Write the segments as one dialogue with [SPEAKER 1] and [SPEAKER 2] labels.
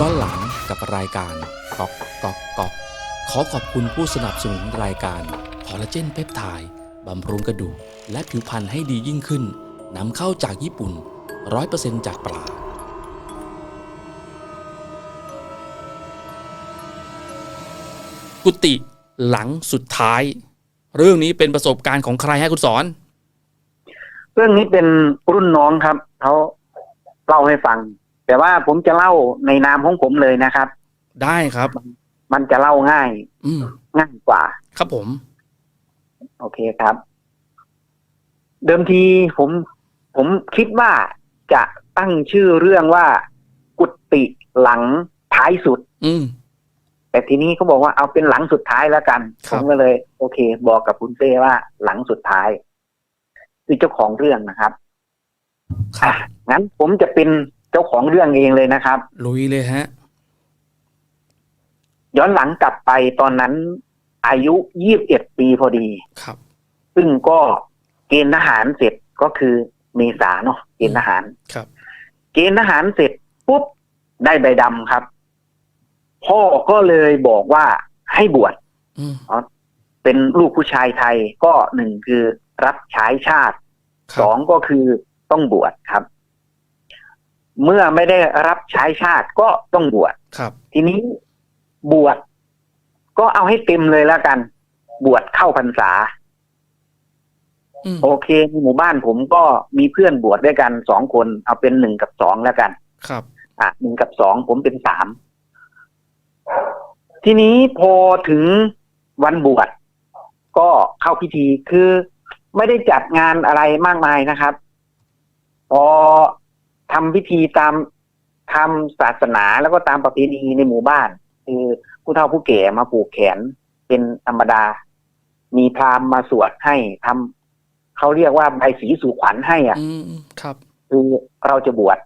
[SPEAKER 1] ย้อนหลังกับรายการกอกกอกกอกขอขอบคุณผู้สนับสนุนรายการคอลลาเจนเพปไทด์บำรุงกระดูกและผิวพรรณให้ดียิ่งขึ้นนำเข้าจากญี่ปุ่น 100%จากปลากุฏิหลังสุดท้าย เรื่องนี้เป็นประสบการณ์ของใครให้คุณสอน
[SPEAKER 2] เรื่องนี้เป็นรุ่นน้องครับเขาเล่าให้ฟัง แต่ว่าผมจะเล่าในนามของผมเลยนะครับ
[SPEAKER 1] ได้ครับ
[SPEAKER 2] มันจะเล่าง่าย
[SPEAKER 1] อืม
[SPEAKER 2] ง่ายกว่า
[SPEAKER 1] ครับผม
[SPEAKER 2] โอเคครับ เดิมทีผม ผมคิดว่าจะตั้งชื่อเรื่องว่า กุฏิหลังท้ายสุด
[SPEAKER 1] อืม
[SPEAKER 2] แต่ทีนี้เขาบอกว่าเอาเป็นหลังสุดท้ายแล้วกัน
[SPEAKER 1] ค
[SPEAKER 2] ผ
[SPEAKER 1] รับ
[SPEAKER 2] มก็เลย โอเค บอกกับคุณเต้ว่าหลังสุดท้ายคือเจ้าของเรื่องนะครับ
[SPEAKER 1] ครับ
[SPEAKER 2] อะงั้นผมจะเป็นเจ้าของเรื่องเองเลยนะครับ
[SPEAKER 1] ลุยเลยฮะ
[SPEAKER 2] ย้อนหลังกลับไปตอนนั้น อายุยี่บเอ็ดปีพอดี
[SPEAKER 1] ครับ
[SPEAKER 2] ซึ่งก็เกณฑ์ทหารเสร็จก็คือเมษาเนาะเกณฑ์ทหาร
[SPEAKER 1] ครับ
[SPEAKER 2] เกณฑ์ทหารเสร็จปุ๊บได้ใบดำครับ พ่อก็เลยบอกว่าให้บวช
[SPEAKER 1] อืม
[SPEAKER 2] เป็นลูกผู้ชายไทยก็หนึ่งคือรับใช้ชาติ
[SPEAKER 1] ค
[SPEAKER 2] ส
[SPEAKER 1] รั
[SPEAKER 2] อบงก็คือต้องบวชครับ เมื่อไม่ได้รับใช้ชาติก็ต้องบวช
[SPEAKER 1] ครับ
[SPEAKER 2] ทีนี้บวชก็เอาให้เต็มเลยแล้วกัน บวชเข้าพรรษา
[SPEAKER 1] อืม
[SPEAKER 2] โอเคในหมู่บ้านผมก็มีเพื่อนบวชด้วยกันสองคน เอาเป็นหนึ่งกับสองแล้วกัน
[SPEAKER 1] ครับ
[SPEAKER 2] อะหนึ่งกับสองผมเป็นสามทีนี้พอถึงวันบวชก็เข้าพิธีคือไม่ได้จัดงานอะไรมากมายนะครับ พอ ทำพิธีตามทำศาสนาแล้วก็ตามประเพณีในหมู่บ้าน คือผู้เฒ่าผู้แก่มาผูกแขนเป็นธรรมดา มีพราหมณ์มาสวดให้ทำเขาเรียกว่าใบสีสู่ขวัญให้อะ
[SPEAKER 1] อืมครับ
[SPEAKER 2] คือเราจะบวช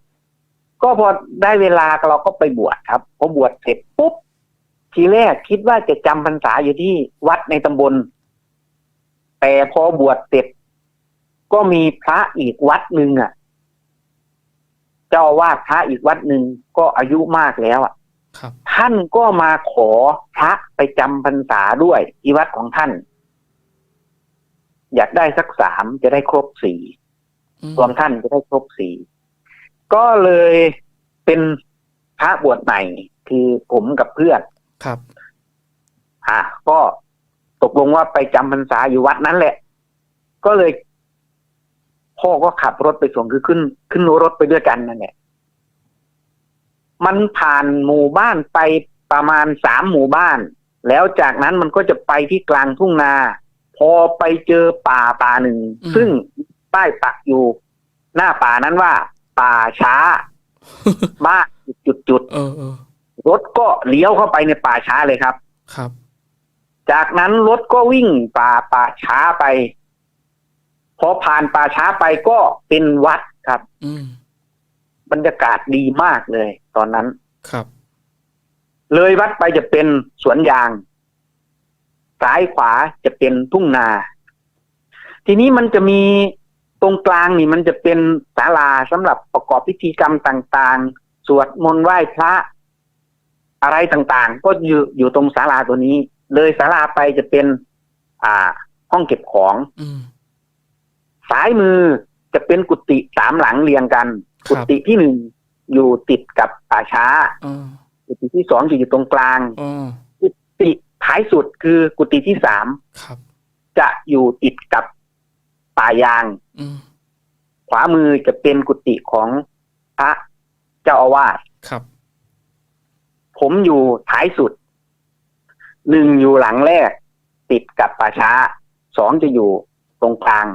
[SPEAKER 2] ก็พอได้เวลาเราก็ไปบวชครับพอบวชเสร็จปุ๊บทีแรกคิดว่าจะจำพรรษาอยู่ที่วัดในตำบล แต่พอบวชเสร็จก็มีพระอีกวัดหนึ่งอะ เจ้าอาวาดพระอีกวัดหนึ่งก็อายุมากแล้วอะ
[SPEAKER 1] ครับ
[SPEAKER 2] ท่านก็มาขอพระไปจำพรรษาด้วยที่วัดของท่าน อยากได้สักสามจะได้ครบสี่
[SPEAKER 1] อืม
[SPEAKER 2] รวมท่านจะได้ครบสี่ก็เลยเป็นพระบวชใหม่คือผมกับเพื่อน
[SPEAKER 1] ครับ
[SPEAKER 2] อะก็ตกลงว่าไปจำพรรษาอยู่วัดนั้นแหละ ก็เลย พ่อก็ขับรถไปส่งคือขึ้น ขึ้นรถไปด้วยกันนั่นแหละมันผ่านหมู่บ้านไปประมาณสามหมู่บ้าน แล้วจากนั้นมันก็จะไปที่กลางทุ่งนา พอไปเจอป่าป่าหนึ่ง
[SPEAKER 1] อืม
[SPEAKER 2] ซึ่งป้ายปักอยู่ หน้าป่านั้นว่า ป่าช้า บ้านจุดจุด
[SPEAKER 1] เออเออ
[SPEAKER 2] ๆรถก็เลี้ยวเข้าไปในป่าช้าเลยครับ
[SPEAKER 1] ครับ
[SPEAKER 2] จากนั้นรถก็วิ่งป่าป่าช้าไป พอผ่านป่าช้าไปก็เป็นวัดครับ
[SPEAKER 1] อืม
[SPEAKER 2] บรรยากาศดีมากเลย ตอนนั้น
[SPEAKER 1] ครับ
[SPEAKER 2] เลยวัดไปจะเป็นสวนยาง ซ้ายขวาจะเป็นทุ่งนา ทีนี้มันจะมีตรงกลางนี่มันจะเป็นศาลาสำหรับประกอบพิธีกรรมต่างๆ สวดมนต์ไหว้พระ อะไรต่างๆ ก็อยู่อยู่ตรงศาลาตัวนี้ เลยศาลาไปจะเป็น อ่า ห้องเก็บของ
[SPEAKER 1] อืม
[SPEAKER 2] ซ้ายมือจะเป็นกุฏิสามหลังเรียงกัน
[SPEAKER 1] ค
[SPEAKER 2] กุ
[SPEAKER 1] รับ
[SPEAKER 2] ฏิที่หนึ่งอยู่ติดกับป่าช้า
[SPEAKER 1] อ๋อ
[SPEAKER 2] กุฏิที่สองจะอยู่ตรงกลาง
[SPEAKER 1] อ๋อ
[SPEAKER 2] กุฏิท้ายสุดคือกุฏิที่สาม
[SPEAKER 1] ครับ
[SPEAKER 2] จะอยู่ติดกับป่ายาง
[SPEAKER 1] อืม
[SPEAKER 2] ขวามือจะเป็นกุฏิของพระเจ้าอาวาส
[SPEAKER 1] ครับ
[SPEAKER 2] ผมอยู่ท้ายสุด หนึ่งอยู่หลังแรก ติดกับป่าช้า สองจะอยู่ตรงกลาง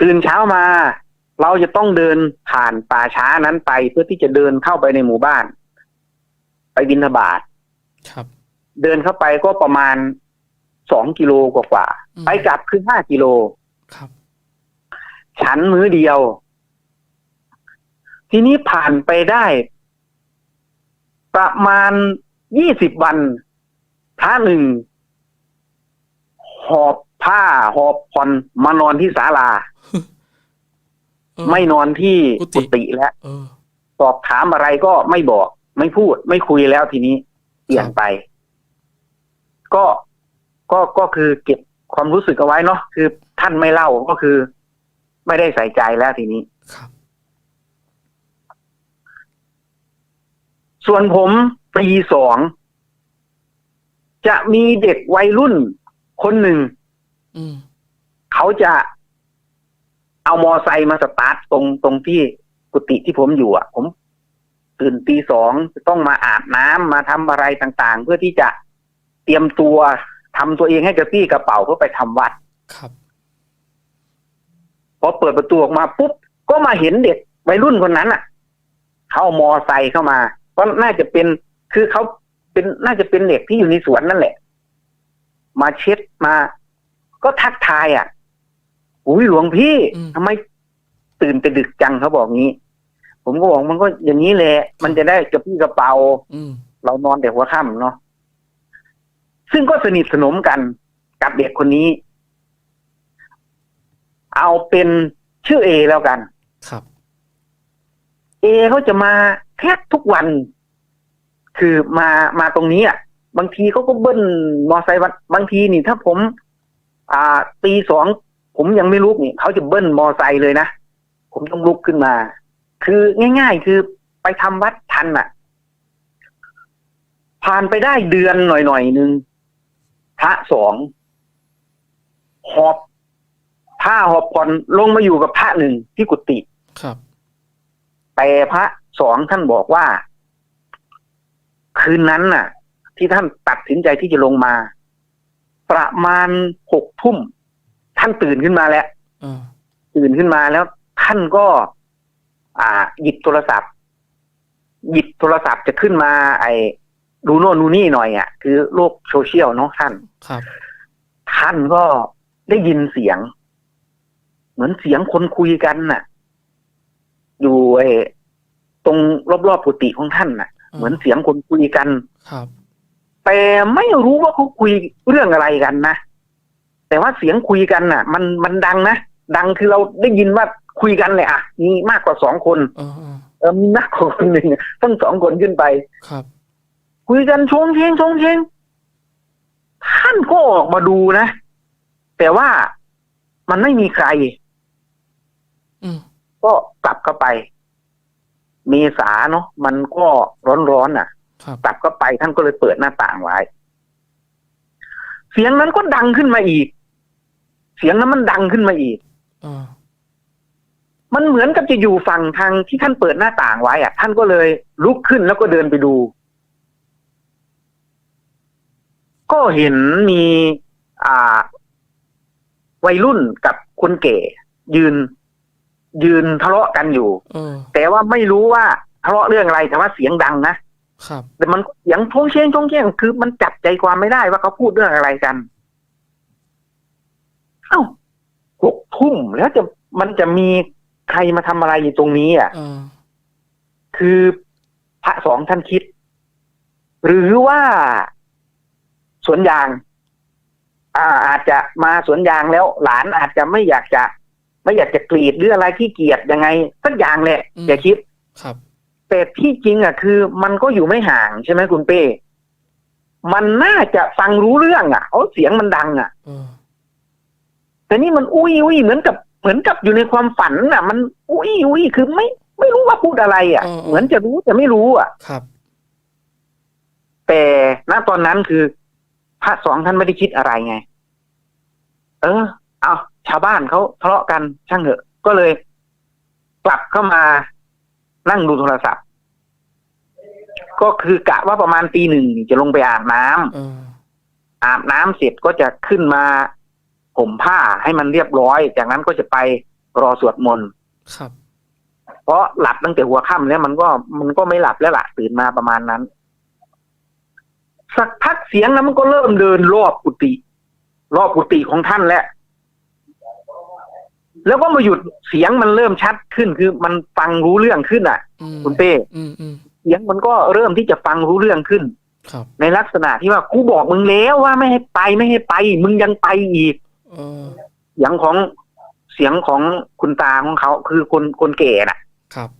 [SPEAKER 2] ตื่นเช้ามา เราจะต้องเดินผ่านป่าช้านั้นไป เพื่อที่จะเดินเข้าไปในหมู่บ้าน ไปบิณฑบาต
[SPEAKER 1] ครับ
[SPEAKER 2] เดินเข้าไปก็ประมาณสองกิโลกว่า
[SPEAKER 1] อืม
[SPEAKER 2] ๆไปกลับคือห้ากิโล
[SPEAKER 1] ครับ
[SPEAKER 2] ฉันมื้อเดียว ทีนี้ผ่านไปได้ ประมาณยี่สิบวันพระหนึ่งหอบ ผ้าหอบผ่อนมานอนที่ศาลา
[SPEAKER 1] เออ
[SPEAKER 2] ไม่นอนที่
[SPEAKER 1] กุฏิ
[SPEAKER 2] กุฏิแล้ว
[SPEAKER 1] เออ
[SPEAKER 2] สอบถามอะไรก็ไม่บอก ไม่พูด ไม่คุยแล้วทีนี้เปลี่ยนไป ก็ก็ก็คือเก็บความรู้สึกเอาไว้เนาะคือท่านไม่เล่าก็คือ ไม่ได้ใส่ใจแล้วทีนี้
[SPEAKER 1] ครับ
[SPEAKER 2] ส่วนผมปีสองจะมีเด็กวัยรุ่นคนหนึ่ง
[SPEAKER 1] อืม
[SPEAKER 2] เขาจะเอามอไซค์มาสตาร์ทตรงตรงที่กุฏิที่ผมอยู่อะ ผมตื่นตีสองจะต้องมาอาบน้ำมาทำอะไรต่างๆ เพื่อที่จะเตรียมตัวทำตัวเองให้กระปี้กระเป๋าเพื่อไปทำวัด
[SPEAKER 1] ครับ
[SPEAKER 2] พอเปิดประตูออกมาปุ๊บก็มาเห็นเด็กวัยรุ่นคนนั้นอะเขาเอามอไซค์เข้ามาก็น่าจะเป็นคือเขาเป็นน่าจะเป็นเด็กที่อยู่ในสวนนั่นแหละ มาเช็ดมา ก็ทักทายอะอุ้ยหลวงพี่
[SPEAKER 1] อืม
[SPEAKER 2] ทำไมตื่นแต่ดึกจังเขาบอกงี้ ผมก็บอกมันก็อย่างนี้แหละมันจะได้กระปี้กระเป๋า
[SPEAKER 1] อืม
[SPEAKER 2] เรานอนแต่หัวค่ำเนาะซึ่งก็สนิทสนมกันกับเด็กคนนี้ เอาเป็นชื่อเอแล้วกัน
[SPEAKER 1] ครับ
[SPEAKER 2] เอเขาจะมาแทบทุกวัน คือมามาตรงนี้อะ บางทีเขาก็เบิ้ลมอไซค์วันบางทีนี่ถ้าผม อ่าตีสองผมยังไม่ลุกนี่เขาจะเบิ้ลมอไซค์เลยนะ ผมต้องลุกขึ้นมา คือง่าย ๆ คือไปทำวัดทันอะ ผ่านไปได้เดือนหน่อยๆหนึ่งพระสองหอบผ้าหอบผ่อนลงมาอยู่กับพระหนึ่งที่กุฏิ
[SPEAKER 1] ครับ
[SPEAKER 2] แต่พระสองท่านบอกว่า คืนนั้นน่ะ ที่ท่านตัดสินใจที่จะลงมา ประมาณหกทุ่มท่านตื่นขึ้นมาแล้ว
[SPEAKER 1] อ่า
[SPEAKER 2] ตื่นขึ้นมาแล้ว ท่านก็ อ่า หยิบโทรศัพท์ หยิบโทรศัพท์จะขึ้นมา ไอ้ดูโน่นดูนี่หน่อยอะ คือโลกโซเชียลเนาะท่าน
[SPEAKER 1] ครับ
[SPEAKER 2] ท่านก็ได้ยินเสียง เหมือนเสียงคนคุยกันน่ะ อยู่ไอ้ตรงรอบๆกุฏิของท่านน่ะ เหมือนเสียงคนคุยกัน
[SPEAKER 1] ครับ
[SPEAKER 2] แต่ไม่รู้ว่าเขาคุยเรื่องอะไรกันนะ แต่ว่าเสียงคุยกันน่ะ มันมันดังนะ ดังคือเราได้ยินว่าคุยกันเลยอะมีมากกว่าสองคน
[SPEAKER 1] อ่าอ่า
[SPEAKER 2] เออมีมากกว่าคนหนึ่งทั้งสองคนขึ้นไป
[SPEAKER 1] ครับ
[SPEAKER 2] คุยกันชงเชงชงเชงท่านก็ออกมาดูนะ แต่ว่ามันไม่มีใคร
[SPEAKER 1] อืม
[SPEAKER 2] ก็กลับเข้าไป เมษาเนาะมันก็ร้อนๆน่ะ
[SPEAKER 1] ครับ
[SPEAKER 2] กลับเข้าไปท่านก็เลยเปิดหน้าต่างไว้ เสียงนั้นก็ดังขึ้นมาอีก เสียงนั้นมันดังขึ้นมาอีก
[SPEAKER 1] อ่า
[SPEAKER 2] มันเหมือนกับจะอยู่ฝั่งทางที่ท่านเปิดหน้าต่างไว้อะท่านก็เลยลุกขึ้นแล้วก็เดินไปดู ก็เห็นมีอ่า วัยรุ่นกับคนแก่ยืน ยืนทะเลาะกันอยู่
[SPEAKER 1] เออ
[SPEAKER 2] แต่ว่าไม่รู้ว่าทะเลาะเรื่องอะไรแต่ว่าเสียงดังนะ ครับ แต่มันเสียงชงเชงชงเชงคือมันจับใจความไม่ได้ว่าเขาพูดเรื่องอะไรกัน เอ้าหกทุ่มแล้วจะมันจะมีใครมาทำอะไรอยู่ตรงนี้อะ
[SPEAKER 1] อ่า
[SPEAKER 2] คือพระสองท่านคิด หรือว่าสวนยาง อ่า อาจจะมาสวนยางแล้ว หลานอาจจะไม่อยากจะ ไม่อยากจะกรีดหรืออะไรที่เกียดยังไงสักอย่างแหละอย่าคิด
[SPEAKER 1] ครับ
[SPEAKER 2] แต่ที่จริงอะคือมันก็อยู่ไม่ห่างใช่ไหมคุณเป้ มันน่าจะฟังรู้เรื่องอะเอาเสียงมันดังอะ
[SPEAKER 1] เออ
[SPEAKER 2] แต่นี่มันอุ้ยอุ้ยเหมือนกับเหมือนกับอยู่ในความฝันอะ มันอุ้ยอุ้ยคือไม่ ไม่รู้ว่าพูดอะไร อะ เหมือนจะรู้แต่ไม่รู้ อะ
[SPEAKER 1] ครับ
[SPEAKER 2] แต่ณตอนนั้นคือ พระสองท่านไม่ได้คิดอะไรไง เออ เอาชาวบ้านเขาทะเลาะกันช่างเถอะ ก็เลย กลับเข้ามา นั่งดูโทรศัพท์ ก็คือกะว่าประมาณตีหนึ่งจะลงไปอาบน้ำ
[SPEAKER 1] เออ
[SPEAKER 2] อาบน้ำเสร็จก็จะขึ้นมาห่มผ้าให้มันเรียบร้อย จากนั้นก็จะไปรอสวดมนต์
[SPEAKER 1] ครับ
[SPEAKER 2] เพราะหลับตั้งแต่หัวค่ำแล้วมันก็มันก็ไม่หลับแล้วล่ะตื่นมาประมาณนั้น สักพักเสียงนั้นมันก็เริ่มเดินรอบกุฏิรอบกุฏิของท่านแล้ว แล้วก็มาหยุดเสียงมันเริ่มชัดขึ้นคือมันฟังรู้เรื่องขึ้นอะ
[SPEAKER 1] อืม
[SPEAKER 2] คุณเป้
[SPEAKER 1] อืมอืม
[SPEAKER 2] เสียงมันก็เริ่มที่จะฟังรู้เรื่องขึ้น
[SPEAKER 1] ครับ
[SPEAKER 2] ในลักษณะที่ว่ากูบอกมึงแล้วว่าไม่ให้ไปไม่ให้ไป มึงยังไปอีก
[SPEAKER 1] เออ
[SPEAKER 2] เสียงของเสียงของคุณตาของเขาคือคนคนแก่น่ะ
[SPEAKER 1] ครับ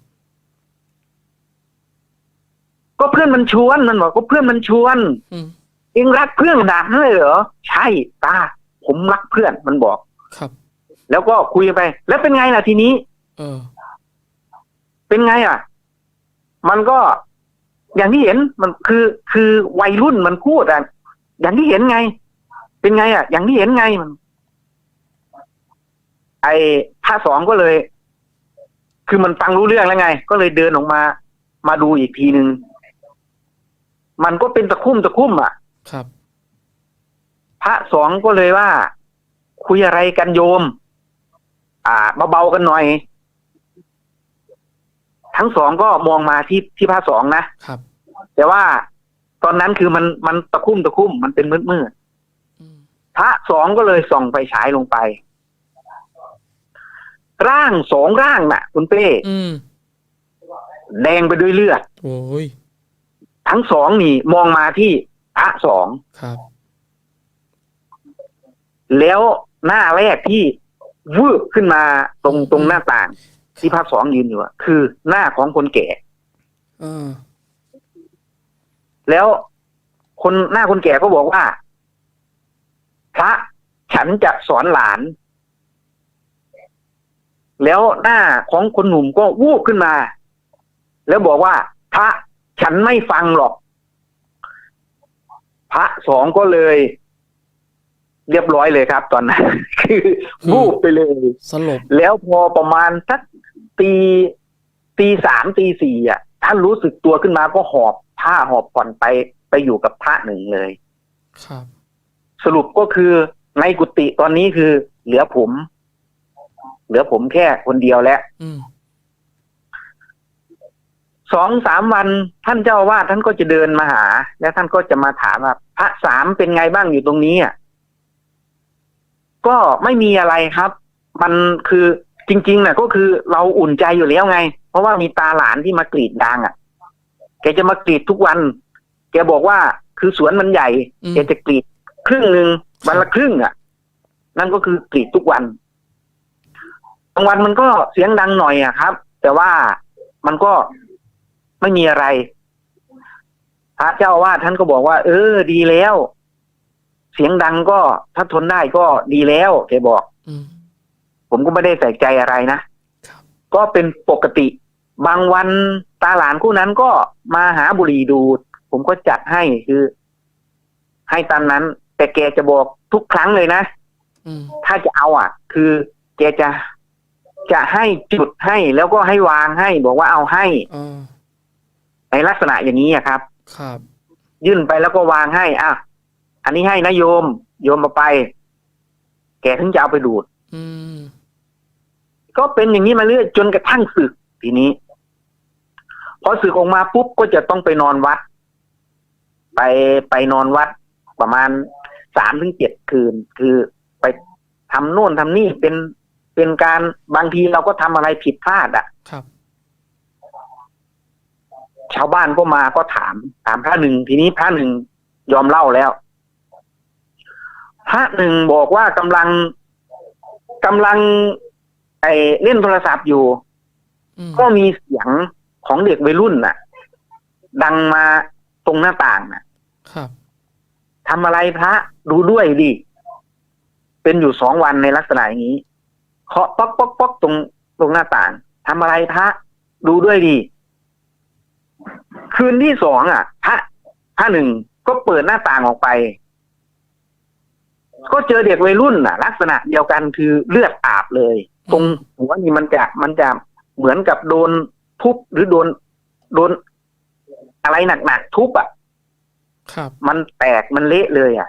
[SPEAKER 2] ก็เพื่อนมันชวนมันบอกก็เพื่อนมันชวน
[SPEAKER 1] อืม
[SPEAKER 2] เองรักเพื่อนขนาดนั้นเลยเหรอใช่ตาผมรักเพื่อนมันบอก
[SPEAKER 1] ครับ
[SPEAKER 2] แล้วก็คุยกันไป แล้วเป็นไงล่ะทีนี้
[SPEAKER 1] เออ
[SPEAKER 2] เป็นไงอะ มันก็อย่างที่เห็นมันคือคือวัยรุ่นมันพูดอะอย่างที่เห็นไง เป็นไง อะ อย่างที่เห็นไงมัน ไอ้ท่าสองก็เลย คือมันฟังรู้เรื่องแล้วไง ก็เลยเดินออกมา มาดูอีกทีหนึ่งมันก็เป็นตะคุ่มตะคุ่มอะ
[SPEAKER 1] ครับ
[SPEAKER 2] พระสองก็เลยว่า คุยอะไรกันโยม อ่าเบาๆกันหน่อย ทั้งสองก็มองมาที่ที่พระสองนะ
[SPEAKER 1] ครับ
[SPEAKER 2] แต่ว่าตอนนั้นคือมันมันตะคุ่มตะคุ่มมันเป็นมืดมืด
[SPEAKER 1] อืม
[SPEAKER 2] ๆพระสองก็เลยส่องไฟฉายลงไป ร่างสองร่างน่ะ คุณเป้
[SPEAKER 1] อืม
[SPEAKER 2] แดงไปด้วยเลือด
[SPEAKER 1] โอ้ย
[SPEAKER 2] ทั้งสองนี่มองมาที่พระสอง
[SPEAKER 1] ครับ
[SPEAKER 2] แล้วหน้าแรกที่ วืบขึ้นมาตรงตรงหน้าต่าง ที่พระสองยืนอยู่อะคือหน้าของคนแก่
[SPEAKER 1] เออ
[SPEAKER 2] แล้วคนหน้าคนแก่ก็บอกว่า พระฉันจะสอนหลาน แล้วหน้าของคนหนุ่มก็วูบขึ้นมา แล้วบอกว่า พระฉันไม่ฟังหรอก พระสองก็เลย เรียบร้อยเลยครับ ตอนนั้น คือวูบไปเลย
[SPEAKER 1] สลบ
[SPEAKER 2] แล้วพอประมาณสักตีตีสามตีสี่อะท่านรู้สึกตัวขึ้นมาก็หอบผ้าหอบผ่อนไปไปอยู่กับพระหนึ่งเลย
[SPEAKER 1] ครับ
[SPEAKER 2] สรุปก็คือในกุฏิตอนนี้คือ เหลือผม เหลือผมแค่คนเดียวแล้ว
[SPEAKER 1] อืม
[SPEAKER 2] สองสามวันท่านเจ้าอาวาดท่านก็จะเดินมาหา แล้วท่านก็จะมาถามว่าพระสามเป็นไงบ้างอยู่ตรงนี้อะ ก็ไม่มีอะไรครับ มันคือจริงๆน่ะก็คือเราอุ่นใจอยู่แล้วไง เพราะว่ามีตาหลานที่มากรีดยางอะ แกจะมากรีดทุกวัน แกบอกว่าคือสวนมันใหญ่
[SPEAKER 1] อืม
[SPEAKER 2] แกจะกรีดครึ่งหนึ่งวันละครึ่งอะ นั่นก็คือกรีดทุกวันบางวันมันก็เสียงดังหน่อยอะครับ แต่ว่ามันก็ไม่มีอะไรพระเจ้าอาว่าสท่านก็บอกว่า เออ ดีแล้ว เสียงดังก็ถ้าทนได้ก็ดีแล้วแกบอก
[SPEAKER 1] อืม
[SPEAKER 2] ผมก็ไม่ได้ใส่ใจอะไรนะ
[SPEAKER 1] ครับ
[SPEAKER 2] ก็เป็นปกติ บางวันตาหลานคู่นั้นก็มาหาบุหรี่ดูด ผมก็จัดให้คือ ให้ตามนั้น แต่แกจะบอกทุกครั้งเลยนะ
[SPEAKER 1] อืม
[SPEAKER 2] ถ้าจะเอาอะ คือแกจะจะให้จุดให้แล้วก็ให้วางให้ บอกว่าเอาให้
[SPEAKER 1] เออ
[SPEAKER 2] ในลักษณะอย่างนี้อะครับ
[SPEAKER 1] ครับ
[SPEAKER 2] ยื่นไปแล้วก็วางให้อะ อันนี้ให้นะโยม โยมมาไป แกถึงจะเอาไปดูด
[SPEAKER 1] อืม
[SPEAKER 2] ก็เป็นอย่างนี้มาเรื่อยจนกระทั่งศึกทีนี้ พอศึกออกมาปุ๊บก็จะต้องไปนอนวัด ไปไปนอนวัด ประมาณสามถึงเจ็ดคืน คือไปทำโน่นทำนี่เป็นเป็นการบางทีเราก็ทำอะไรผิดพลาด อะ
[SPEAKER 1] ครับ
[SPEAKER 2] ชาวบ้านก็มาก็ถาม ถามพระหนึ่งทีนี้พระหนึ่งยอมเล่าแล้ว พระหนึ่งบอกว่ากำลังกำลัง ไอเล่นโทรศัพท์อยู่
[SPEAKER 1] อืม
[SPEAKER 2] ก็มีเสียงของเด็กวัยรุ่นน่ะ ดังมาตรงหน้าต่างน่ะ
[SPEAKER 1] ครับ
[SPEAKER 2] ทำอะไรพระดูด้วยดิเป็นอยู่สองวันในลักษณะอย่างนี้เคาะป๊อกป๊อกป๊อกตรงตรงหน้าต่างทำอะไรพระดูด้วยดิคืนที่สองอะ พระพระหนึ่งก็เปิดหน้าต่างออกไป ก็เจอเด็กวัยรุ่นน่ะ ลักษณะเดียวกันคือเลือดอาบเลย ตรงหัวนี่มันจะมันจะเหมือนกับโดนทุบหรือโดนโดนอะไรหนักๆทุบอะ
[SPEAKER 1] ครับ
[SPEAKER 2] มันแตกมันเละเลยอะ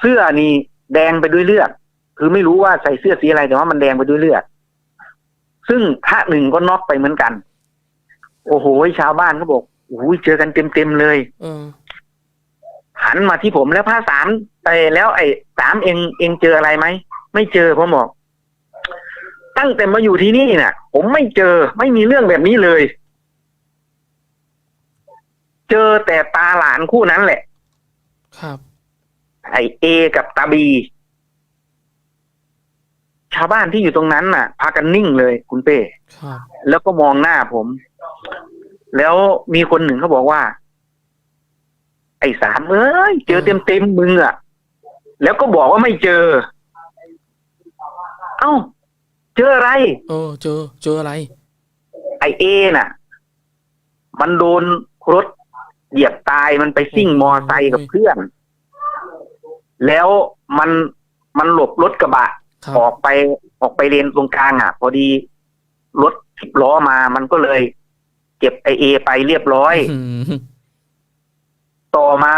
[SPEAKER 2] เสื้อนี่แดงไปด้วยเลือดคือไม่รู้ว่าใส่เสื้อสีอะไรแต่ว่ามันแดงไปด้วยเลือดซึ่งพระหนึ่งก็น็อกไปเหมือนกัน โอ้โหชาวบ้านเขาบอกโอ้โหเจอกันเต็มๆเลย
[SPEAKER 1] เออ
[SPEAKER 2] หันมาที่ผมแล้วพระสามไปแล้วไอ้สามเองเองเจออะไรไหมไม่เจอผมบอกตั้งแต่มาอยู่ที่นี่น่ะ ผมไม่เจอไม่มีเรื่องแบบนี้เลย เจอแต่ตาหลานคู่นั้นแหละ
[SPEAKER 1] ครับ
[SPEAKER 2] ไอเอกับตาบี ชาวบ้านที่อยู่ตรงนั้นน่ะ พากันนิ่งเลยคุณเป้
[SPEAKER 1] ครับ
[SPEAKER 2] แล้วก็มองหน้าผม แล้วมีคนหนึ่งเขาบอกว่า ไอ้สามเอ้ยเจอเต็มเต็มๆมึงอะแล้วก็บอกว่าไม่เจอ เอ้า เจออะไร
[SPEAKER 1] เออ เจอ เจออะไร
[SPEAKER 2] ไอเอน่ะ มันโดนรถเหยียบตายมันไปซิ่งมอไซค์กับเพื่อน แล้วมันมันหลบรถกระบะ
[SPEAKER 1] ครับ
[SPEAKER 2] ออกไปออกไปเลนตรงกลางอะ พอดีรถสิบล้อมา มันก็เลย เก็บไอเอไปเรียบร้อย
[SPEAKER 1] อืม
[SPEAKER 2] ต่อมา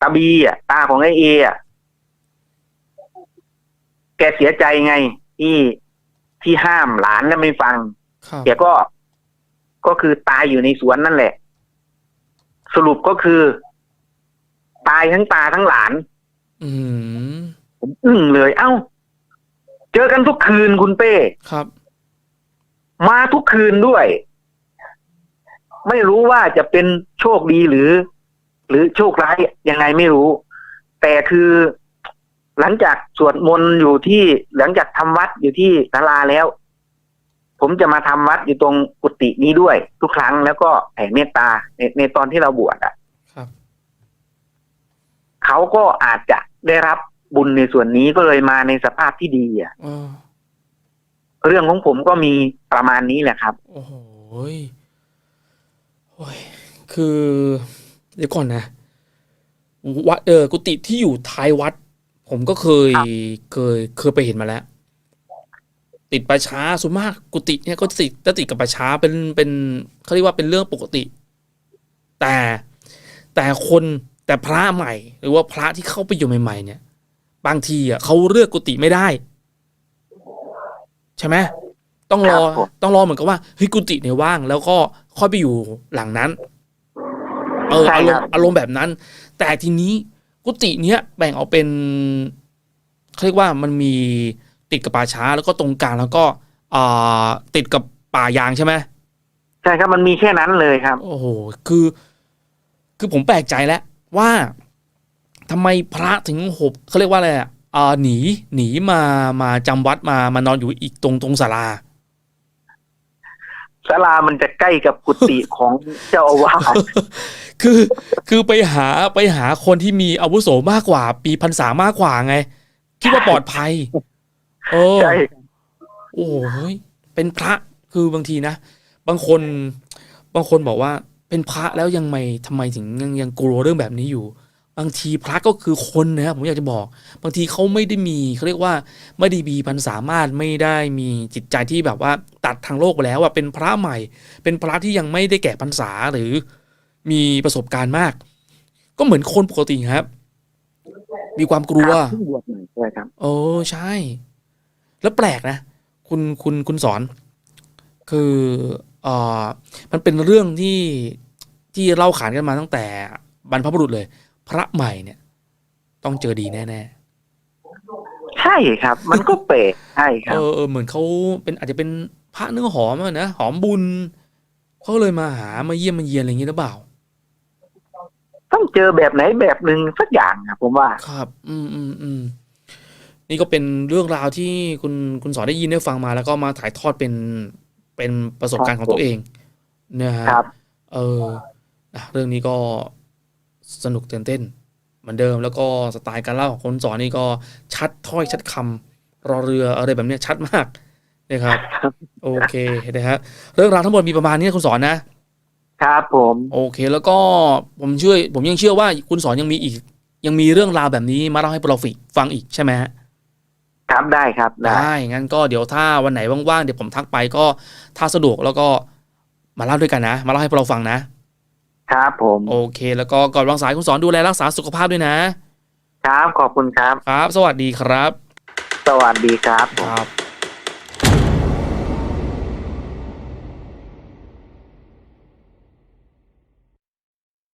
[SPEAKER 2] ตาบีอะตาของไอเออะแกเสียใจไง ที่ที่ห้ามหลานและไม่ฟัง
[SPEAKER 1] ครับ
[SPEAKER 2] แกก็ก็คือตายอยู่ในสวนนั่นแหละ สรุปก็คือ ตายทั้งตาทั้งหลาน
[SPEAKER 1] อืม
[SPEAKER 2] ผมอึ้งเลย เอ้า เจอกันทุกคืนคุณเป้
[SPEAKER 1] ครับ
[SPEAKER 2] มาทุกคืนด้วย ไม่รู้ว่าจะเป็นโชคดีหรือ หรือโชคร้ายยังไงไม่รู้ แต่คือหลังจากสวดมนต์อยู่ที่หลังจากทำวัดอยู่ที่ศาลาแล้ว ผมจะมาทำวัดอยู่ตรงกุฏินี้ด้วย ทุกครั้งแล้วก็แผ่เมตตาในในตอนที่เราบวชอะ
[SPEAKER 1] ครับ
[SPEAKER 2] เขาก็อาจจะได้รับบุญในส่วนนี้ก็เลยมาในสภาพที่ดีอะ
[SPEAKER 1] เออ
[SPEAKER 2] เรื่องของผมก็มีประมาณนี้แหละครับ
[SPEAKER 1] โอ้โหยโอ้ยคือ เดี๋ยวก่อนนะวัดเออกุฏิที่อยู่ท้ายวัด ผมก็เคยเคยเคยไปเห็นมาแล้ว ติดประช้าส่วนมากกุฏิเนี่ยก็ติดจะติดกับประช้าเป็นเป็นเขาเรียกว่าเป็นเรื่องปกติ แต่แต่คนแต่พระใหม่ หรือว่าพระที่เข้าไปอยู่ใหม่ ๆ เนี่ย บางทีอะเขาเลือกกุฏิไม่ได้ ใช่ไหมต้องรอ
[SPEAKER 2] ครับผม
[SPEAKER 1] ต้องรอเหมือนกับว่าเฮ้ยกุฏิเนี่ยว่าง แล้วก็ค่อยไปอยู่หลังนั้น เออ
[SPEAKER 2] ใช่
[SPEAKER 1] อาร
[SPEAKER 2] ค
[SPEAKER 1] ม
[SPEAKER 2] รับ
[SPEAKER 1] ณ์อารมณ์แบบนั้น แต่ทีนี้กุฏิเนี้ยแบ่งออกเป็นเขาเรียกว่ามันมีติดกับป่าช้าแล้วก็ตรงกลางแล้วก็อ่าติดกับป่ายางใช่ไหม
[SPEAKER 2] ใช่ครับมันมีแค่นั้นเลยครับ
[SPEAKER 1] โอ้โหคือ คือผมแปลกใจแล้วว่าทำไมพระถึงหบเขาเรียกว่าอะไรอะอ่าหนีหนีมามาจำวัดมา มานอนอยู่อีกตรงตรงศาลา
[SPEAKER 2] ศาลามันจะใกล้กับกุฏิของเจ้าอาวาส
[SPEAKER 1] คือคือไปหาไปหาคนที่มีอาวุโสมากกว่า ปีพรรษามากกว่าไงคิดว่าปลอดภัยเออ
[SPEAKER 2] ใช่
[SPEAKER 1] โอ้ยเป็นพระคือบางทีนะ บางคนบางคนบอกว่าเป็นพระแล้วยังไม่ทำไมถึงยังยังกลัวเรื่องแบบนี้อยู่ บางทีพระก็คือคนนะครับผมอยากจะบอก บางทีเขาไม่ได้มีเขาเรียกว่าไม่ได้มีพันสามารถไม่ได้มีจิตใจที่แบบว่าตัดทางโลกไปแล้วอะเป็นพระใหม่ เป็นพระที่ยังไม่ได้แก่พรรษาหรือมีประสบการณ์มาก ก็เหมือนคนปกติครับ มีความกลัว
[SPEAKER 2] ครับเพิ่งบวชใหม่ใช่ครับ
[SPEAKER 1] โอ้ใช่ แล้วแปลกนะ คุณคุณคุณสอน คือเอ่อมันเป็นเรื่องที่ที่เล่าขานกันมาตั้งแต่บรรพบุรุษเลย พระใหม่เนี่ย ต้องเจอดีแน่
[SPEAKER 2] ใช่ครับ มันก็เปรกใช่ค
[SPEAKER 1] ๆ
[SPEAKER 2] รั
[SPEAKER 1] เอบอเออเหมือนเขาเป็นอาจจะเป็นพระเนื้อหอมอะนะหอมบุญเขาเลยมาหามาเยี่ยมมาเยียนอะไรอย่างนี้หรือเปล่า
[SPEAKER 2] ต้องเจอแบบไหนแบบหนึ่งสักอย่างครับผมว่า
[SPEAKER 1] ครับ อืมอืมอืมนี่ก็เป็นเรื่องราวที่คุณคุณสอนได้ยินได้ฟังมา แล้วก็มาถ่ายทอดเป็นเป็นประสบการณ์ของตัวเองนะฮะ
[SPEAKER 2] ครับ
[SPEAKER 1] เออนะเรื่องนี้ก็ สนุกตื่นเต้น เหมือนเดิมแล้วก็สไตล์การเล่าของคนสอนนี่ก็ชัดถ้อยชัดคำรอเรืออะไรแบบเนี้ยชัดมากนะครับ โอเคนะฮะเรื่องราวทั้งหมดมีประมาณนี้นะคุณสอนนะ
[SPEAKER 2] ครับผม
[SPEAKER 1] โอเค แล้วก็ผมเชื่อผมยังเชื่อว่าคุณสอนยังมีอีก ยังมีเรื่องราวแบบนี้มาเล่าให้พวกเราฟิฟังอีกใช่ไหมฮะ
[SPEAKER 2] ครับได้ครับได้
[SPEAKER 1] ได้งั้นก็เดี๋ยวถ้าวันไหนว่างๆเดี๋ยวผมทักไปก็ถ้าสะดวกแล้วก็มาเล่าด้วยกันนะ มาเล่าให้พวกเราฟังนะ
[SPEAKER 2] ครับผม
[SPEAKER 1] โอเค แล้วก็ก่อนวางสายคุณสอนดูแลรักษาสุขภาพด้วยนะ ครับ
[SPEAKER 2] ขอบคุณครับ
[SPEAKER 1] ครับ สวัสดีครับ
[SPEAKER 2] สวัสดีครับผม
[SPEAKER 1] ครับ